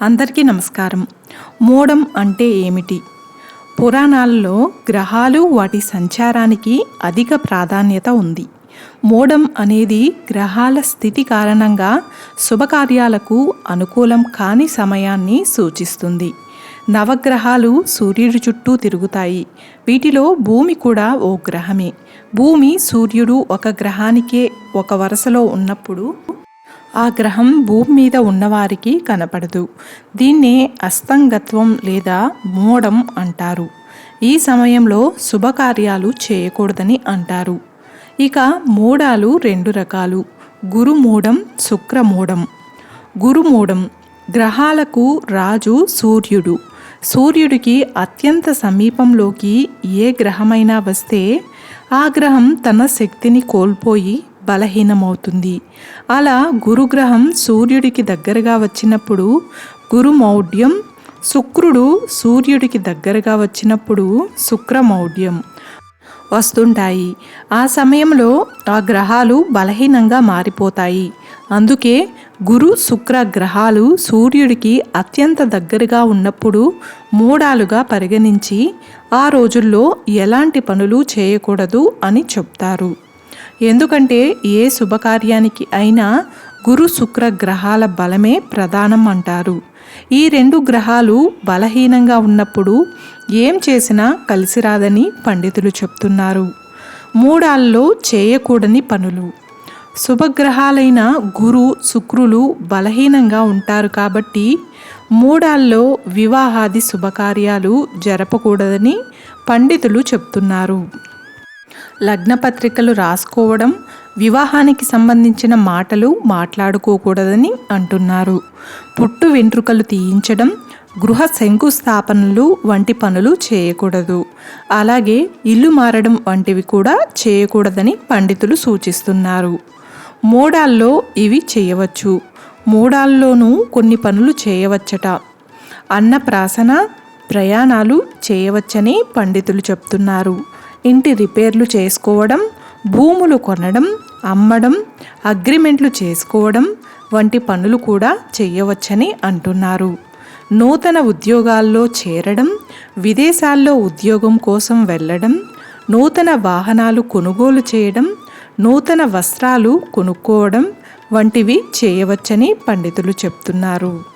అందరికీ నమస్కారం. మోడం అంటే ఏమిటి? పురాణాలలో గ్రహాలు వాటి సంచారానికి అధిక ప్రాధాన్యత ఉంది. మోడం అనేది గ్రహాల స్థితి కారణంగా శుభకార్యాలకు అనుకూలం కాని సమయాన్ని సూచిస్తుంది. నవగ్రహాలు సూర్యుడి చుట్టూ తిరుగుతాయి. వీటిలో భూమి కూడా ఓ గ్రహమే. భూమి సూర్యుడు ఒక గ్రహానికే ఒక వరుసలో ఉన్నప్పుడు ఆ గ్రహం భూమి మీద ఉన్నవారికి కనపడదు. దీన్నే అస్తంగత్వం లేదా మోడం అంటారు. ఈ సమయంలో శుభకార్యాలు చేయకూడదని అంటారు. ఇక మూడాలు రెండు రకాలు. గురుమూఢం శుక్రమూఢం గురుమూఢం గ్రహాలకు రాజు సూర్యుడు. సూర్యుడికి అత్యంత సమీపంలోకి ఏ గ్రహమైనా వస్తే ఆ గ్రహం తన శక్తిని కోల్పోయి బలహీనమవుతుంది. అలా గురుగ్రహం సూర్యుడికి దగ్గరగా వచ్చినప్పుడు గురుమౌఢ్యం శుక్రుడు సూర్యుడికి దగ్గరగా వచ్చినప్పుడు శుక్రమౌఢ్యం వస్తుంటాయి. ఆ సమయంలో ఆ గ్రహాలు బలహీనంగా మారిపోతాయి. అందుకే గురు శుక్ర గ్రహాలు సూర్యుడికి అత్యంత దగ్గరగా ఉన్నప్పుడు మూడాలుగా పరిగణించి ఆ రోజుల్లో ఎలాంటి పనులు చేయకూడదు అని చెప్తారు. ఎందుకంటే ఏ శుభకార్యానికి అయినా గురు శుక్ర గ్రహాల బలమే ప్రధానం అంటారు. ఈ రెండు గ్రహాలు బలహీనంగా ఉన్నప్పుడు ఏం చేసినా కలిసి రాదని పండితులు చెప్తున్నారు. మూడాల్లో చేయకూడని పనులు. శుభగ్రహాలైన గురు శుక్రులు బలహీనంగా ఉంటారు కాబట్టి మూడాల్లో వివాహాది శుభకార్యాలు జరపకూడదని పండితులు చెప్తున్నారు. లగ్నపత్రికలు రాసుకోవడం వివాహానికి సంబంధించిన మాటలు మాట్లాడుకోకూడదని అంటున్నారు. పుట్టు వెంట్రుకలు తీయించడం గృహ శంకుస్థాపనలు వంటి పనులు చేయకూడదు. అలాగే ఇల్లు మారడం వంటివి కూడా చేయకూడదని పండితులు సూచిస్తున్నారు. మూడాల్లో ఇవి చేయవచ్చు. మూడాల్లోనూ కొన్ని పనులు చేయవచ్చట. అన్నప్రాసన ప్రయాణాలు చేయవచ్చని పండితులు చెప్తున్నారు. ఇంటి రిపేర్లు చేసుకోవడం భూములు కొనడం అమ్మడం అగ్రిమెంట్లు చేసుకోవడం వంటి పనులు కూడా చేయవచ్చని అంటున్నారు. నూతన ఉద్యోగాల్లో చేరడం విదేశాల్లో ఉద్యోగం కోసం వెళ్ళడం నూతన వాహనాలు కొనుగోలు చేయడం నూతన వస్త్రాలు కొనుక్కోవడం వంటివి చేయవచ్చని పండితులు చెప్తున్నారు.